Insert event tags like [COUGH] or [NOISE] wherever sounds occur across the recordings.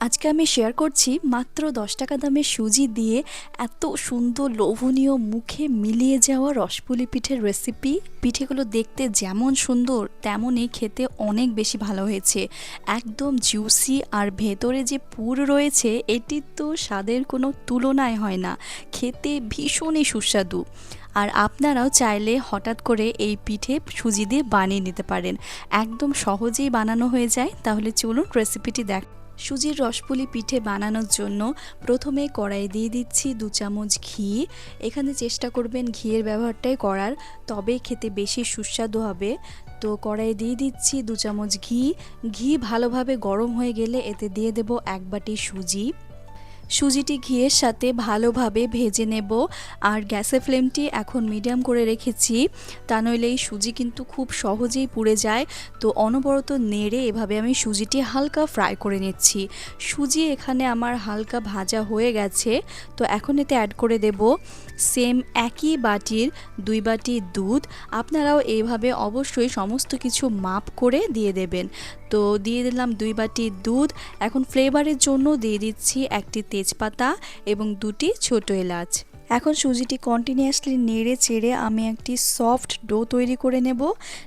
আজকে আমি শেয়ার করছি মাত্র দশ টাকা দামের সুজি দিয়ে এত সুন্দর লোভনীয় মুখে মিলিয়ে যাওয়া রসপুলি পিঠের রেসিপি পিঠেগুলো দেখতে যেমন সুন্দর, তেমনই খেতে অনেক বেশি ভালো হয়েছে। একদম জুসি আর ভেতরে যে পুর রয়েছে, এটির তো স্বাদের কোনো তুলনায় হয় না। খেতে ভীষণই সুস্বাদু। আর আপনারাও চাইলে হঠাৎ করে এই পিঠে সুজি দিয়ে বানিয়ে নিতে পারেন। একদম সহজেই বানানো হয়ে যায়। তাহলে চলুন রেসিপিটি দেখ সুজির রসপুলি পিঠে বানানোর জন্য প্রথমে কড়াই দিয়ে দিচ্ছি দু চামচ ঘি। এখানে চেষ্টা করবেন ঘিয়ের ব্যবহারটাই করার, তবে খেতে বেশি সুস্বাদু হবে। তো কড়াই দিয়ে দিচ্ছি দু চামচ ঘি। ঘি ভালোভাবে গরম হয়ে গেলে এতে দিয়ে দেব এক বাটি সুজি। সুজিটি ঘিয়ের সাথে ভালোভাবে ভেজে নেব। আর গ্যাসের ফ্লেমটি এখন মিডিয়াম করে রেখেছি। তা নইলে এই সুজি কিন্তু খুব সহজেই পুড়ে যায়। তো অনবরত নেড়ে এভাবে আমি সুজিটি হালকা ফ্রাই করে নিচ্ছি। সুজি এখানে আমার হালকা ভাজা হয়ে গেছে। তো এখন এতে অ্যাড করে দেব সেম একই বাটির দুই বাটি দুধ। আপনারাও এইভাবে অবশ্যই সমস্ত কিছু মাপ করে দিয়ে দেবেন। তো দিয়ে দিলাম দুই বাটি দুধ। এখন ফ্লেভারের জন্য দিয়ে দিচ্ছি একটি তেজপাতা এবং দুটি ছোট এলাচ। এখন সুজিটি কন্টিনিউয়াসলি নেড়ে চেড়ে আমি একটি সফট ডো তৈরি করে নেব।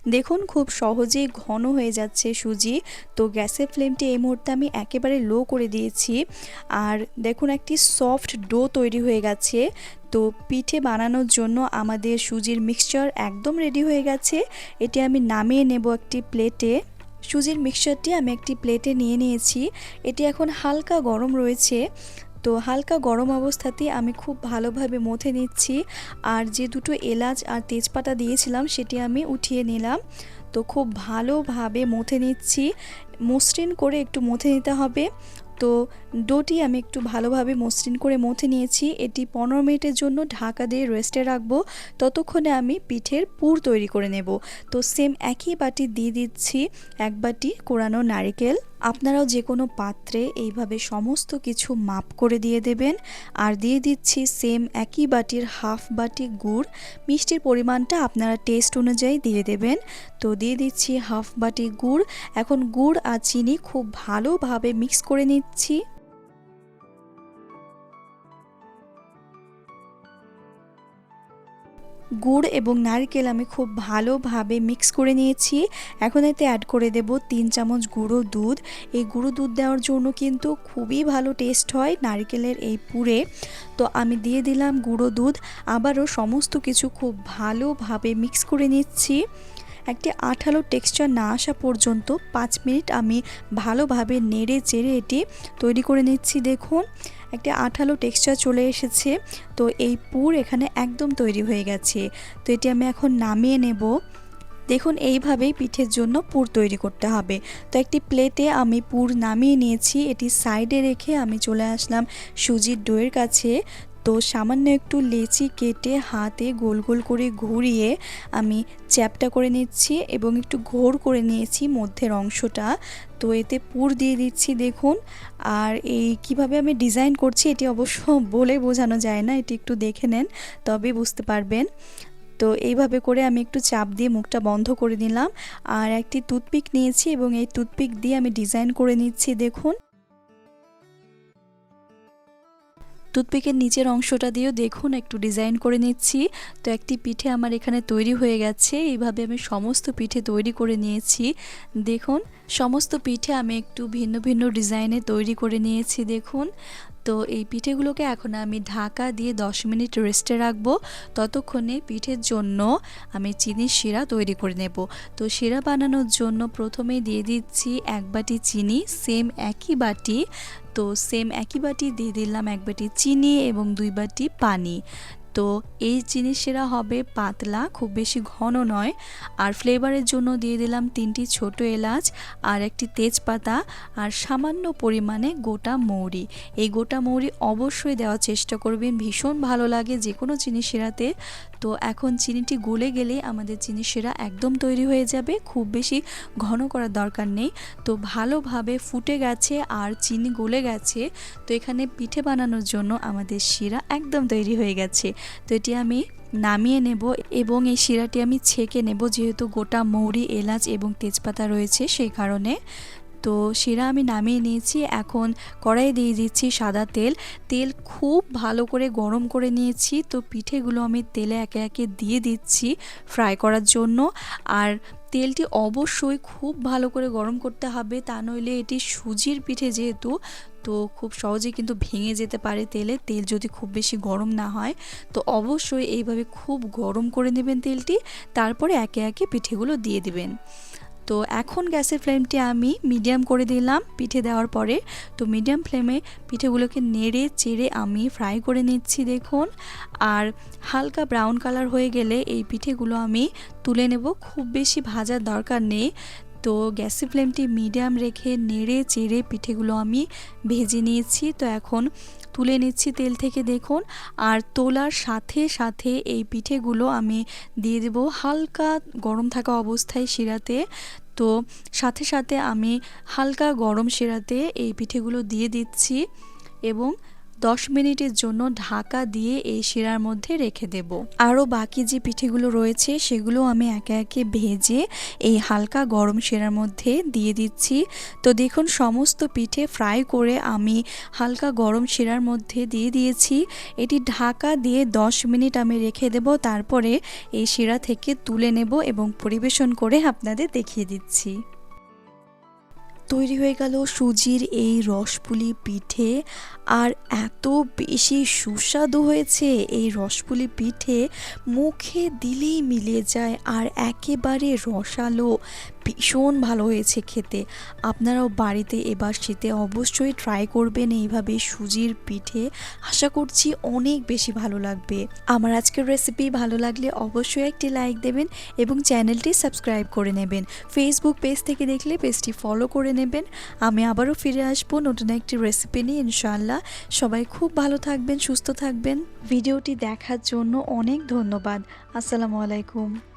দেখুন খুব সহজেই ঘন হয়ে যাচ্ছে সুজি। তো গ্যাসের ফ্লেমটি এই মুহূর্তে আমি একেবারে লো করে দিয়েছি। আর দেখুন একটি সফট ডো তৈরি হয়ে গেছে। তো পিঠে বানানোর জন্য আমাদের সুজির মিক্সচার একদম রেডি হয়ে গেছে। এটি আমি নামিয়ে নেব একটি প্লেটে সুজির মিক্সচারটি আমি একটি প্লেটে নিয়ে নিয়েছি। এটি এখন হালকা গরম রয়েছে। তো হালকা গরম অবস্থাতেই আমি খুব ভালোভাবে মথে নিচ্ছি। আর যে দুটো এলাচ আর তেজপাতা দিয়েছিলাম, সেটি আমি উঠিয়ে নিলাম। তো খুব ভালোভাবে মথে নিচ্ছি। মসৃণ করে একটু মথে নিতে হবে। তো ডোটি আমি একটু ভালোভাবে মসৃণ করে মথে নিয়েছি। এটি পনেরো মিনিটের জন্য ঢাকা দিয়ে রেস্টে রাখব। ততক্ষণে আমি পিঠের পুর তৈরি করে নেব। তো সেম একই বাটি দিয়ে দিচ্ছি এক বাটি কোরানো নারিকেল। আপনারাও যে কোনো পাত্রে এইভাবে সমস্ত কিছু মাপ করে দিয়ে দেবেন। আর দিয়ে দিচ্ছি সেম একই বাটির হাফ বাটি গুড়। মিষ্টির পরিমাণটা আপনারা টেস্ট অনুযায়ী দিয়ে দেবেন। তো দিয়ে দিচ্ছি হাফ বাটি গুড়। এখন গুড় আর চিনি খুব ভালোভাবে মিক্স করে নিচ্ছি। গুড় এবং নারকেল আমি খুব ভালোভাবে মিক্স করে নিয়েছি। এখন এতে অ্যাড করে দেব তিন চামচ গুঁড়ো দুধ। এই গুঁড়ো দুধ দেওয়ার জন্য কিন্তু খুবই ভালো টেস্ট হয় নারকেলের এই পুরে। তো আমি দিয়ে দিলাম গুঁড়ো দুধ। আবারও সমস্ত কিছু খুব ভালোভাবে মিক্স করে নিচ্ছি। একটি আঠালো টেক্সচার না আসা পর্যন্ত পাঁচ মিনিট আমি ভালোভাবে নেড়ে চেড়ে এটি তৈরি করে নিচ্ছি, দেখুন। একটি আঠালো টেক্সচার চলে এসেছে, তো এই পুর এখানে একদম তৈরি হয়ে গেছে। তো এটি আমি এখন নামিয়ে নেব। দেখুন, এইভাবেই পিঠের জন্য পুর তৈরি করতে হবে। তো একটি প্লেটে আমি পুর নামিয়ে নিয়েছি, এটি সাইডে রেখে আমি চলে আসলাম সুজির ডোয়ের কাছে। তো সামান্য একটু লেচি কেটে হাতে গোল গোল করে ঘুরিয়ে আমি চ্যাপটা করে নিচ্ছি এবং একটু ঘোর করে নিয়েছি মধ্যের অংশটা। তো এতে পুর দিয়ে দিচ্ছি দেখুন। আর এই কীভাবে আমি ডিজাইন করছি এটি অবশ্য [LAUGHS] বলে বোঝানো যায় না, এটি একটু দেখে নেন, তবে বুঝতে পারবেন। তো এইভাবে করে আমি একটু চাপ দিয়ে মুখটা বন্ধ করে দিলাম আর একটি টুথপিক নিয়েছি এবং এই টুথপিক দিয়ে আমি ডিজাইন করে নিচ্ছি দেখুন। টুথপিকের নিচের অংশটা দিয়েও দেখুন, একটু ডিজাইন করে নিচ্ছি। তো একটি পিঠে আমার এখানে তৈরি হয়ে গেছে, এইভাবে আমি সমস্ত পিঠে তৈরি করে নিয়েছি। দেখুন, সমস্ত পিঠে আমি একটু ভিন্ন ভিন্ন ডিজাইনে তৈরি করে নিয়েছি, দেখুন। তো এই পিঠেগুলোকে এখন আমি ঢাকা দিয়ে 10 মিনিট রেস্টে রাখব। ততক্ষণে পিঠের জন্য আমি চিনির শিরা তৈরি করে নেব। তো শিরা বানানোর জন্য প্রথমে দিয়ে দিচ্ছি এক বাটি চিনি সেম একই বাটি, তো সেম একই বাটি দিয়ে দিলাম এক বাটি চিনি এবং দুই বাটি পানি। তো এই চিনি সেরা হবে পাতলা, খুব বেশি ঘন নয়। আর ফ্লেভারের জন্য দিয়ে দিলাম তিনটি ছোট এলাচ আর একটি তেজপাতা আর সামান্য পরিমাণে গোটা মৌরি। এই গোটা মৌরি অবশ্যই দেওয়ার চেষ্টা করবেন, ভীষণ ভালো লাগে যে কোনো চিনি শিরাতে তো এখন চিনিটি গলে গেলে আমাদের চিনি শিরা একদম তৈরি হয়ে যাবে। খুব বেশি ঘন করার দরকার নেই। তো ভালোভাবে ফুটে গেছে আর চিনি গলে গেছে। তো এখানে পিঠে বানানোর জন্য আমাদের শিরা একদম তৈরি হয়ে গেছে। তো এটি আমি নামিয়ে নেব এবং এই শিরাটি আমি ছেঁকে নেব যেহেতু গোটা মৌরি, এলাচ এবং তেজপাতা রয়েছে সেই কারণে। তো শিরা আমি নামিয়ে নিয়েছি। এখন কড়াইয়ে দিয়ে দিচ্ছি সাদা তেল। তেল খুব ভালো করে গরম করে নিয়েছি। তো পিঠেগুলো আমি তেলে একে একে দিয়ে দিচ্ছি ফ্রাই করার জন্য। আর তেলটি অবশ্যই খুব ভালো করে গরম করতে হবে। তা নইলে এটি সুজির পিঠে যেহেতু, তো খুব সহজে কিন্তু ভেঙে যেতে পারে তেলে। তেল যদি খুব বেশি গরম না হয়, তো অবশ্যই এইভাবে খুব গরম করে নেবেন তেলটি। তারপরে একে একে পিঠেগুলো দিয়ে দিবেন। তো এখন গ্যাসের ফ্লেমটি আমি মিডিয়াম করে দিলাম পিঠে দেওয়ার পরে। তো মিডিয়াম ফ্লেমে পিঠেগুলোকে নেড়ে চেড়ে আমি ফ্রাই করে নিচ্ছি দেখুন। আর হালকা ব্রাউন কালার হয়ে গেলে এই পিঠেগুলো আমি তুলে নেব, খুব বেশি ভাজার দরকার নেই। তো গ্যাসের ফ্লেমটি মিডিয়াম রেখে নেড়ে চেড়ে পিঠেগুলো আমি ভেজে নিয়েছি। তো এখন তুলে নিচ্ছি তেল থেকে দেখুন। আর তোলার সাথে সাথে এই পিঠেগুলো আমি দিয়ে দেবো হালকা গরম থাকা অবস্থায় শিরাতে। তো সাথে সাথে আমি হালকা গরম শিরাতে এই পিঠেগুলো দিয়ে দিচ্ছি এবং দশ মিনিটের জন্য ঢাকা দিয়ে এই শিরার মধ্যে রেখে দেব। আরও বাকি যে পিঠেগুলো রয়েছে, সেগুলো আমি একে একে ভেজে এই হালকা গরম শিরার মধ্যে দিয়ে দিচ্ছি। তো দেখুন, সমস্ত পিঠে ফ্রাই করে আমি হালকা গরম শিরার মধ্যে দিয়ে দিয়েছি। এটি ঢাকা দিয়ে দশ মিনিট আমি রেখে দেব, তারপরে এই শিরা থেকে তুলে নেব এবং পরিবেশন করে আপনাদের দেখিয়ে দিচ্ছি। তৈরি হয়ে গেল সুজির এই রসপুলি পিঠে। আর এত বেশি সুস্বাদু হয়েছে এই রসপুলি পিঠে, মুখে দিলেই মিলে যায় আর একেবারে রসালো। ভীষণ ভালো হয়েছে খেতে। আপনারাও বাড়িতে এবার শীতে অবশ্যই ট্রাই করবেন এইভাবে সুজির পিঠে। আশা করছি অনেক বেশি ভালো লাগবে। আমার আজকের রেসিপি ভালো লাগলে অবশ্যই একটি লাইক দেবেন এবং চ্যানেলটি সাবস্ক্রাইব করে নেবেন। ফেসবুক পেজ থেকে দেখলে পেজটি ফলো করে নেবেন। আমি আবারও ফিরে আসব নতুন একটি রেসিপি নিয়ে ইনশাআল্লাহ। সবাই খুব ভালো থাকবেন, সুস্থ থাকবেন। ভিডিওটি দেখার জন্য অনেক ধন্যবাদ। আসসালামু আলাইকুম।